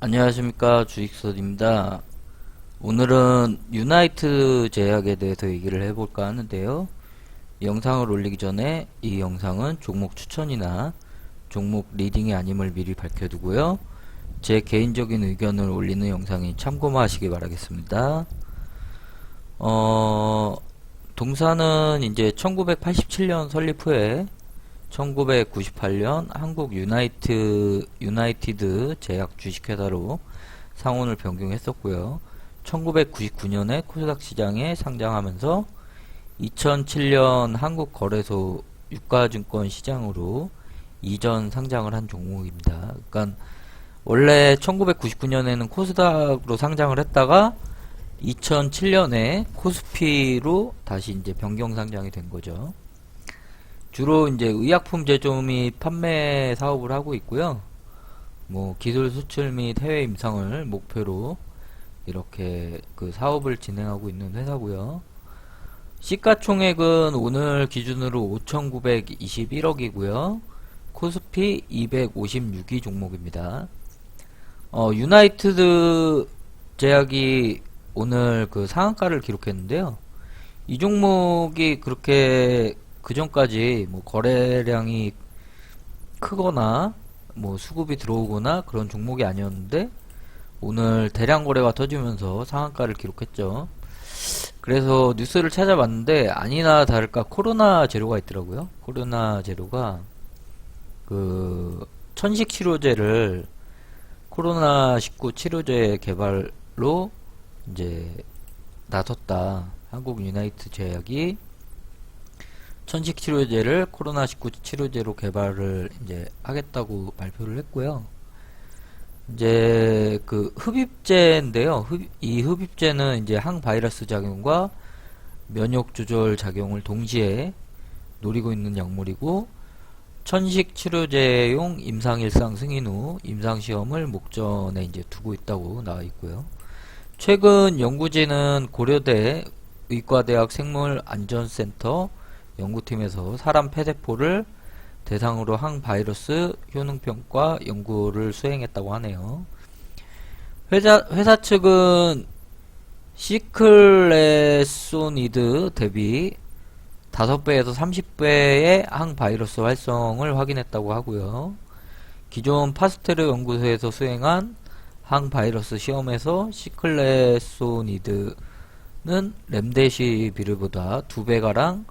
안녕하십니까 주익선입니다. 오늘은 유나이트 제약에 대해서 얘기를 해볼까 하는데요. 영상을 올리기 전에 이 영상은 종목 추천이나 종목 리딩이 아님을 미리 밝혀두고요. 제 개인적인 의견을 올리는 영상이 참고만 하시기 바라겠습니다. 어, 동사는 이제 1987년 설립 후에 1998년 한국 유나이트 유나이티드 제약 주식회사로 상호를 변경했었고요. 1999년에 코스닥 시장에 상장하면서 2007년 한국 거래소 유가증권 시장으로 이전 상장을 한 종목입니다. 그러니까 원래 1999년에는 코스닥으로 상장을 했다가 2007년에 코스피로 다시 이제 변경 상장이 된 거죠. 주로 이제 의약품 제조 및 판매 사업을 하고 있고요. 뭐 기술 수출 및 해외 임상을 목표로 이렇게 그 사업을 진행하고 있는 회사고요. 시가총액은 오늘 기준으로 5,921억이고요. 코스피 256위 종목입니다. 어, 유나이티드 제약이 오늘 그 상한가를 기록했는데요. 이 종목이 그렇게 그 전까지 뭐 거래량이 크거나 뭐 수급이 들어오거나 그런 종목이 아니었는데 오늘 대량 거래가 터지면서 상한가를 기록했죠. 그래서 뉴스를 찾아봤는데 아니나 다를까 코로나 재료가 있더라고요. 코로나 재료가 그 천식 치료제를 코로나 19 치료제 개발로 이제 나섰다. 한국 유나이트 제약이 천식 치료제를 코로나19 치료제로 개발을 이제 하겠다고 발표를 했고요. 이제 그 흡입제인데요. 흡, 이 흡입제는 이제 항바이러스 작용과 면역 조절 작용을 동시에 노리고 있는 약물이고 천식 치료제용 임상 일상 승인 후 임상 시험을 목전에 이제 두고 있다고 나와 있고요. 최근 연구진은 고려대 의과대학 생물안전센터 연구팀에서 사람 폐세포를 대상으로 항바이러스 효능평가 연구를 수행했다고 하네요. 회사, 회사 측은 시클레소니드 대비 5배에서 30배의 항바이러스 활성을 확인했다고 하고요. 기존 파스테르 연구소에서 수행한 항바이러스 시험에서 시클레소니드는 렘데시비르보다 2배가량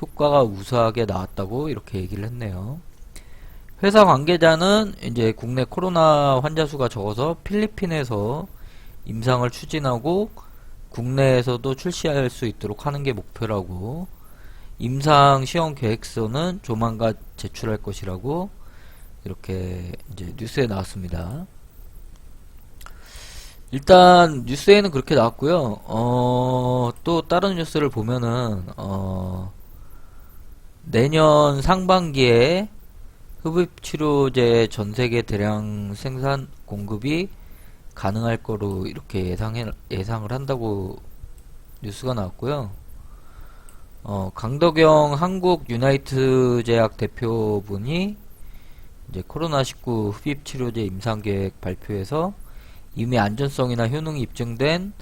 효과가 우수하게 나왔다고 이렇게 얘기를 했네요. 회사 관계자는 이제 국내 코로나 환자 수가 적어서 필리핀에서 임상을 추진하고 국내에서도 출시할 수 있도록 하는 게 목표라고 임상 시험 계획서는 조만간 제출할 것이라고 이렇게 이제 뉴스에 나왔습니다. 일단 뉴스에는 그렇게 나왔고요. 어, 또 다른 뉴스를 보면은 어, 내년 상반기에 흡입치료제 전 세계 대량 생산 공급이 가능할 거로 이렇게 예상해, 예상을 한다고 뉴스가 나왔고요. 어, 강덕영 한국 유나이트 제약 대표분이 이제 코로나19 흡입 치료제 임상 계획 발표에서 이미 안전성이나 효능이 입증된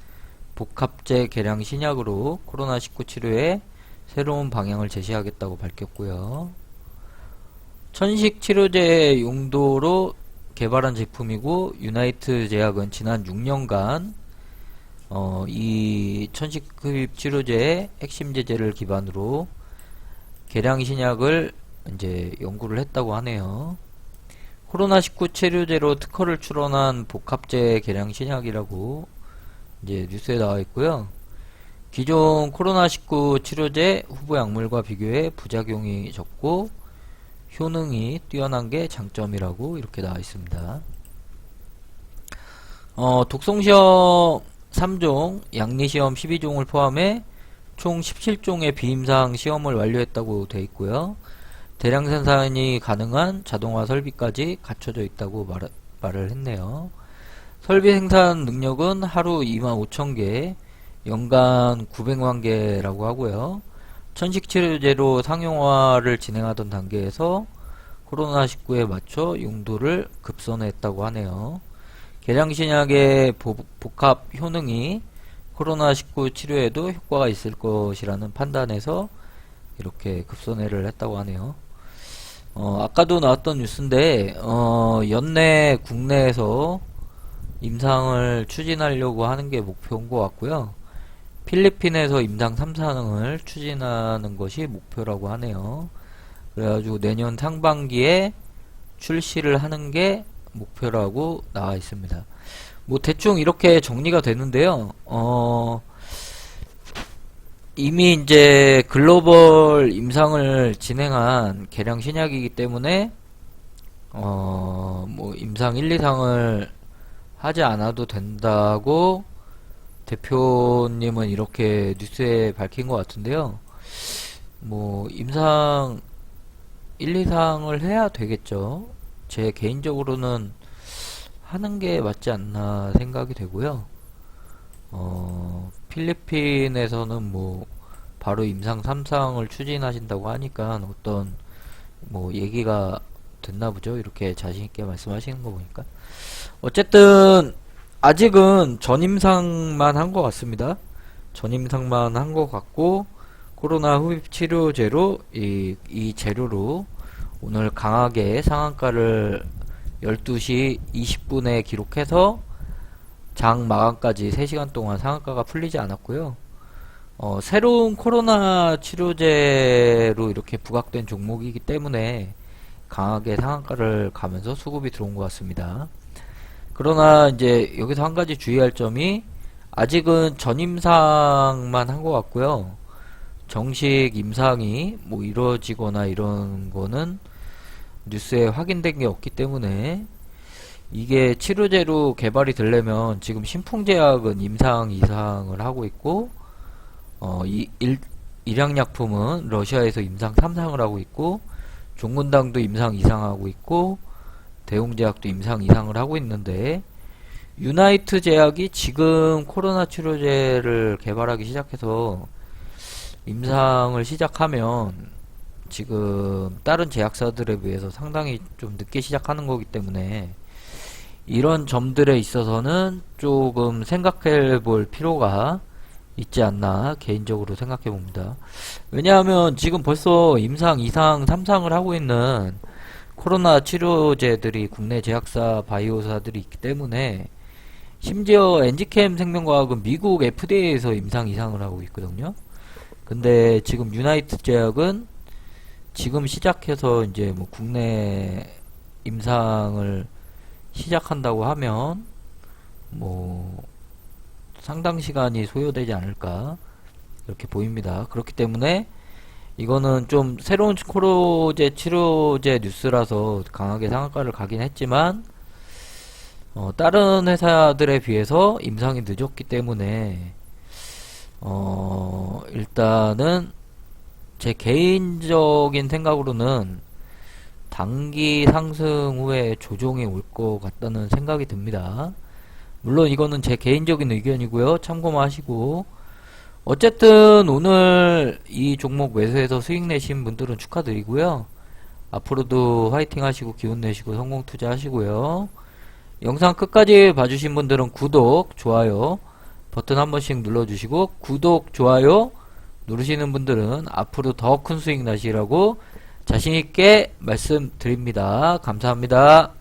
복합제 개량 신약으로 코로나19 치료에 새로운 방향을 제시하겠다고 밝혔고요. 천식 치료제 용도로 개발한 제품이고 유나이트 제약은 지난 6년간 어, 이 천식 흡입 치료제의 핵심 제제를 기반으로 개량 신약을 이제 연구를 했다고 하네요. 코로나19 치료제로 특허를 출원한 복합제 개량 신약이라고 이제 뉴스에 나와 있고요. 기존 코로나19 치료제 후보 약물과 비교해 부작용이 적고 효능이 뛰어난 게 장점이라고 이렇게 나와 있습니다. 어, 독성시험 3종, 양리시험 12종을 포함해 총 17종의 비임상 시험을 완료했다고 되어 있고요. 대량 생산이 가능한 자동화 설비까지 갖춰져 있다고 말, 말을 했네요. 설비 생산 능력은 하루 25,000개, 연간 900만 개라고 하고요. 천식치료제로 상용화를 진행하던 단계에서 코로나19에 맞춰 용도를 급선회했다고 하네요. 계량신약의 보- 복합 효능이 코로나19 치료에도 효과가 있을 것이라는 판단에서 이렇게 급선회를 했다고 하네요. 어, 아까도 나왔던 뉴스인데, 어, 연내 국내에서 임상을 추진하려고 하는 게 목표인 것 같고요. 필리핀에서 임상 3사능을 추진하는 것이 목표라고 하네요. 그래가지고 내년 상반기에 출시를 하는 게 목표라고 나와 있습니다. 뭐 대충 이렇게 정리가 되는데요. 어, 이미 이제 글로벌 임상을 진행한 개량 신약이기 때문에 어, 뭐 임상 1, 2상을 하지 않아도 된다고 대표님은 이렇게 뉴스에 밝힌 것 같은데요. 뭐 임상 1, 2상을 해야 되겠죠. 제 개인적으로는 하는 게 맞지 않나 생각이 되고요. 어, 필리핀에서는 뭐 바로 임상 3상을 추진하신다고 하니까 어떤 뭐 얘기가 됐나 보죠. 이렇게 자신 있게 말씀하시는 거 보니까. 어쨌든 아직은 전임상만 한 것 같습니다. 전임상만 한 것 같고 코로나 후입 치료제로 이, 이 재료로 오늘 강하게 상한가를 12시 20분에 기록해서 장 마감까지 3시간 동안 상한가가 풀리지 않았고요. 어, 새로운 코로나 치료제로 이렇게 부각된 종목이기 때문에 강하게 상한가를 가면서 수급이 들어온 것 같습니다. 그러나 이제 여기서 한 가지 주의할 점이 아직은 전임상만 한 것 같고요. 정식 임상이 뭐 이루어지거나 이런 거는 뉴스에 확인된 게 없기 때문에 이게 치료제로 개발이 되려면 지금 신풍제약은 임상 이상을 하고 있고 어, 이 일, 일양약품은 러시아에서 임상 3상을 하고 있고 종근당도 임상 이상하고 있고 대웅제약도 임상 이상을 하고 있는데 유나이트 제약이 지금 코로나 치료제를 개발하기 시작해서 임상을 시작하면 지금 다른 제약사들에 비해서 상당히 좀 늦게 시작하는 거기 때문에 이런 점들에 있어서는 조금 생각해 볼 필요가 있지 않나 개인적으로 생각해 봅니다. 왜냐하면 지금 벌써 임상 2상, 3상을 하고 있는 코로나 치료제들이 국내 제약사 바이오사들이 있기 때문에 심지어 엔지캠 생명과학은 미국 FDA에서 임상 이상을 하고 있거든요. 근데 지금 유나이트 제약은 지금 시작해서 이제 뭐 국내 임상을 시작한다고 하면 뭐 상당 시간이 소요되지 않을까 이렇게 보입니다. 그렇기 때문에 이거는 좀 새로운 코로제 치료제 뉴스라서 강하게 상한가를 가긴 했지만 어, 다른 회사들에 비해서 임상이 늦었기 때문에 어, 일단은 제 개인적인 생각으로는 단기 상승 후에 조정이 올 것 같다는 생각이 듭니다. 물론 이거는 제 개인적인 의견이고요. 참고만 하시고 어쨌든 오늘 이 종목 매수해서 수익 내신 분들은 축하드리고요. 앞으로도 화이팅 하시고 기운 내시고 성공 투자 하시고요. 영상 끝까지 봐주신 분들은 구독, 좋아요 버튼 한 번씩 눌러주시고 구독, 좋아요 누르시는 분들은 앞으로 더 큰 수익 나시라고 자신있게 말씀드립니다. 감사합니다.